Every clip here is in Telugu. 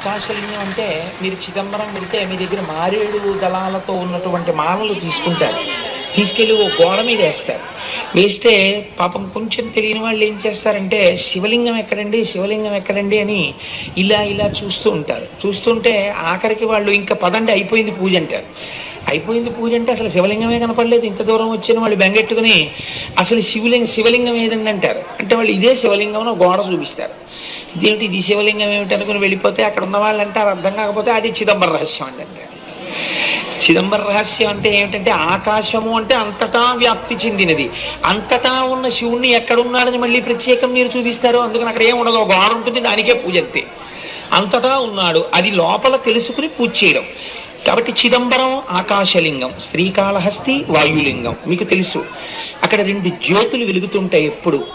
ఆకాశలింగం అంటే మీరు చిదంబరం వెళ్తే మీ దగ్గర మారేడు దళాలతో ఉన్నటువంటి మాలలు తీసుకుంటారు. తీసుకెళ్ళి ఓ గోడ మీద వేస్తారు. వేస్తే పాపం కొంచెం తెలియని వాళ్ళు ఏం చేస్తారంటే శివలింగం ఎక్కడండి? శివలింగం ఎక్కడండి? అని ఇలా ఇలా చూస్తూ ఉంటారు. చూస్తుంటే ఆఖరికి వాళ్ళు ఇంకా పదండి అయిపోయింది పూజ అంటారు. అయిపోయింది పూజ అంటే అసలు శివలింగమే కనపడలేదు. ఇంత దూరం వచ్చిన వాళ్ళు బెంగెట్టుకుని అసలు శివలింగ శివలింగం ఏదండి అంటారు? అంటే వాళ్ళు ఇదే శివలింగం గోడ చూపిస్తారు. ఇదేమిటి ఇది శివలింగం ఏమిటి అనుకుని వెళ్ళిపోతే అక్కడ ఉన్న వాళ్ళు అంటారు అర్థం కాకపోతే అది చిదంబర రహస్యం అండి అంటారు. చిదంబర రహస్యం అంటే ఏమిటంటే ఆకాశము అంటే అంతటా వ్యాప్తి చెందినది. అంతటా ఉన్న శివుణ్ణి ఎక్కడున్నాడని మళ్ళీ ప్రత్యేకం మీరు చూపిస్తారు అందుకని అక్కడ ఏం ఉండదు. గోడ ఉంటుంది దానికే పూజ అంతే. అంతటా ఉన్నాడు. అది లోపల తెలుసుకుని పూజ చేయడం. కాబట్టి చిదంబరం ఆకాశలింగం శ్రీకాళహస్తి వాయులింగం మీకు తెలుసు. అక్కడ రెండు జ్యోతులు వెలుగుతుంటాయి ఎప్పుడు.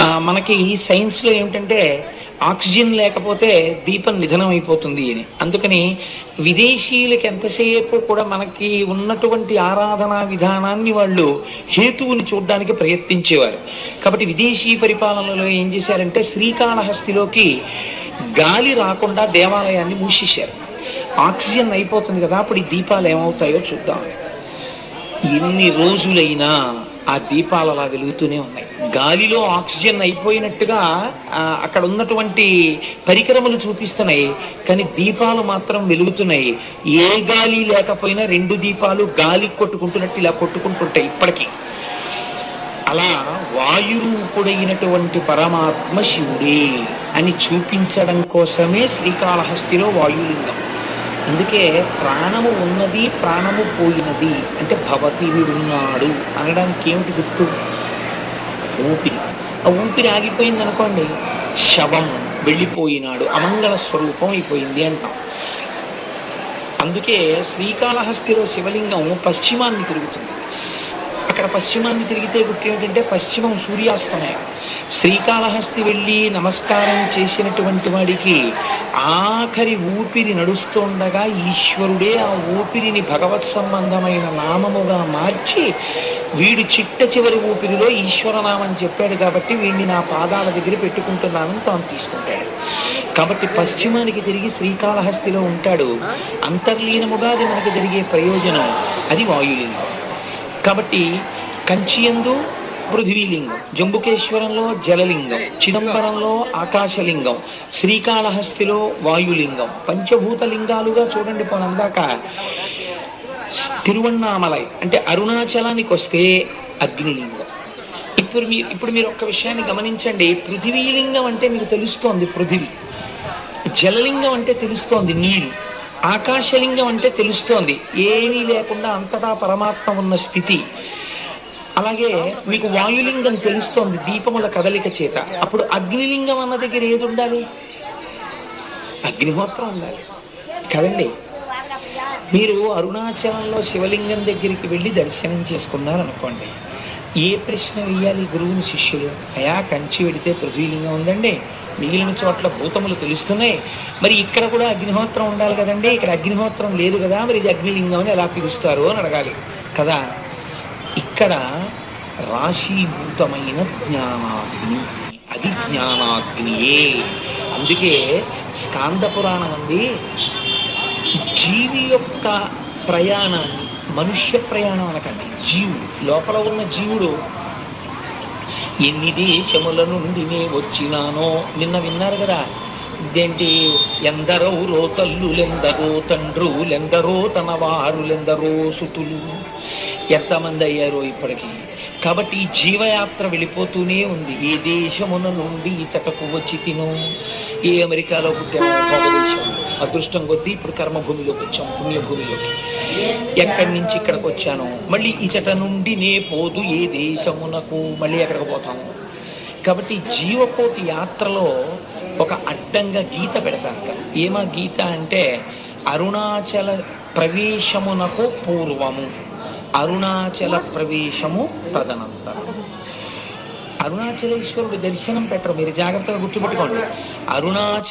మనకి మనకి సైన్స్లో ఏమిటంటే ఆక్సిజన్ లేకపోతే దీపం నిధనం అయిపోతుంది అని. అందుకని విదేశీయులకి ఎంతసేపు కూడా మనకి ఉన్నటువంటి ఆరాధనా విధానాన్ని వాళ్ళు హేతువుని చూడడానికి ప్రయత్నించేవారు. కాబట్టి విదేశీ పరిపాలనలో ఏం చేశారంటే శ్రీకాళహస్తిలోకి గాలి రాకుండా దేవాలయాన్ని మూసేశారు. ఆక్సిజన్ అయిపోతుంది కదా అప్పుడు ఈ దీపాలు ఏమవుతాయో చూద్దాం. ఎన్ని రోజులైనా ఆ దీపాలు అలా వెలుగుతూనే ఉన్నాయి. గాలిలో ఆక్సిజన్ అయిపోయినట్టుగా అక్కడ ఉన్నటువంటి పరికరములు చూపిస్తున్నాయి కానీ దీపాలు మాత్రం వెలుగుతున్నాయి. ఏ గాలి లేకపోయినా రెండు దీపాలు గాలి కొట్టుకుంటున్నట్టు ఇలా కొట్టుకుంటుంటాయి ఇప్పటికీ. అలా వాయురూపుడైనటువంటి పరమాత్మ శివుడే అని చూపించడం కోసమే శ్రీకాళహస్తిలో వాయులింగం. అందుకే ప్రాణము ఉన్నది ప్రాణము పోయినది అంటే భవతి వీడున్నాడు అనడానికి ఏమిటి గుర్తు? ఊపిరి. ఆ ఊపిరి ఆగిపోయింది అనుకోండి శవం వెళ్ళిపోయినాడు అమంగళ స్వరూపం అయిపోయింది అంటాం. అందుకే శ్రీకాళహస్తిలో శివలింగం పశ్చిమాన్ని తిరుగుతుంది. అక్కడ పశ్చిమాన్ని తిరిగితే గుర్తు ఏమిటంటే పశ్చిమం సూర్యాస్తమయం శ్రీకాళహస్తి వెళ్ళి నమస్కారం చేసినటువంటి వాడికి ఆఖరి ఊపిరి నడుస్తుండగా ఈశ్వరుడే ఆ ఊపిరిని భగవత్ సంబంధమైన నామముగా మార్చి వీడు చిట్ట చివరి ఊపిరిలో ఈశ్వరనామం చెప్పాడు కాబట్టి వీడిని నా పాదాల దగ్గర పెట్టుకుంటున్నానని తాను తీసుకుంటాడు. కాబట్టి పశ్చిమానికి తిరిగి శ్రీకాళహస్తిలో ఉంటాడు. అంతర్లీనముగా అది మనకు జరిగే ప్రయోజనం. అది వాయులింగం. కాబట్టి కంచియందు పృథివీలింగం జంబుకేశ్వరంలో జలలింగం చిదంబరంలో ఆకాశలింగం శ్రీకాళహస్తిలో వాయులింగం పంచభూత లింగాలుగా చూడండి పోనందాక. తిరువన్నామలై అంటే అరుణాచలానికి వస్తే అగ్నిలింగం. ఇప్పుడు మీరు ఇప్పుడు మీరు ఒక్క విషయాన్ని గమనించండి. పృథివీలింగం అంటే మీకు తెలుస్తోంది పృథివీ. జలలింగం అంటే తెలుస్తోంది నీరు. ఆకాశలింగం అంటే తెలుస్తోంది. ఏమీ లేకుండా అంతటా పరమాత్మ ఉన్న స్థితి. అలాగే మీకు వాయులింగం తెలుస్తోంది దీపముల కదలిక చేత. అప్పుడు అగ్నిలింగం అన్న దగ్గర ఏది ఉండాలి? అగ్నిహోత్రం ఉండాలి. కదండి? మీరు అరుణాచలంలో శివలింగం దగ్గరికి వెళ్ళి దర్శనం చేసుకున్నారనుకోండి. ఏ ప్రశ్న వేయాలి గురువుని శిష్యులు? అయా కంచి వెడితే పృథ్వీలింగం ఉందండి. మిగిలిన చోట్ల భూతములు తెలుస్తున్నాయి. మరి ఇక్కడ కూడా అగ్నిహోత్రం ఉండాలి కదండి. ఇక్కడ అగ్నిహోత్రం లేదు కదా మరి ఇది అగ్నిలింగం అని ఎలా పిలుస్తారు అని అడగాలి. కదా ఇక్కడ రాశీభూతమైన జ్ఞానాగ్ని అది జ్ఞానాగ్నియే అందుకే స్కాంద పురాణం ఉంది. జీవి యొక్క ప్రయాణాన్ని మనుష్య ప్రయాణం అనకండి. జీవుడు లోపల ఉన్న జీవుడు ఎన్ని దేశముల నుండి నే వచ్చినానో నిన్న విన్నారు కదా. ఇదేంటి? ఎందరో రోతల్లులెందరో తండ్రులెందరో తన వారులెందరో సుతులు. ఎంతమంది అయ్యారో ఇప్పటికి? కాబట్టి ఈ జీవయాత్ర వెళ్ళిపోతూనే ఉంది. ఏ దేశమున నుండి ఈ వచ్చి తిను? ఏ అమెరికాలో పుట్టామో ఒక అదృష్టం కొద్దీ ఇప్పుడు కర్మభూమిలోకి వచ్చాం పుణ్యభూమిలోకి. ఎక్కడి నుంచి ఇక్కడికి వచ్చాను? మళ్ళీ ఇచట నుండి నే పోదు ఏ దేశమునకు మళ్ళీ ఎక్కడికి పోతాము కాబట్టి జీవకోటి యాత్రలో ఒక అడ్డంగా గీత పెడతారు ఏమా గీత అంటే అరుణాచల ప్రవేశమునకు పూర్వము. అరుణాచల ప్రవేశము తదనంతరం. అరుణాచలేశ్వరుడు దర్శనం పెట్టరు. మీరు జాగ్రత్తగా గుర్తుపెట్టుకోండి. అరుణాచ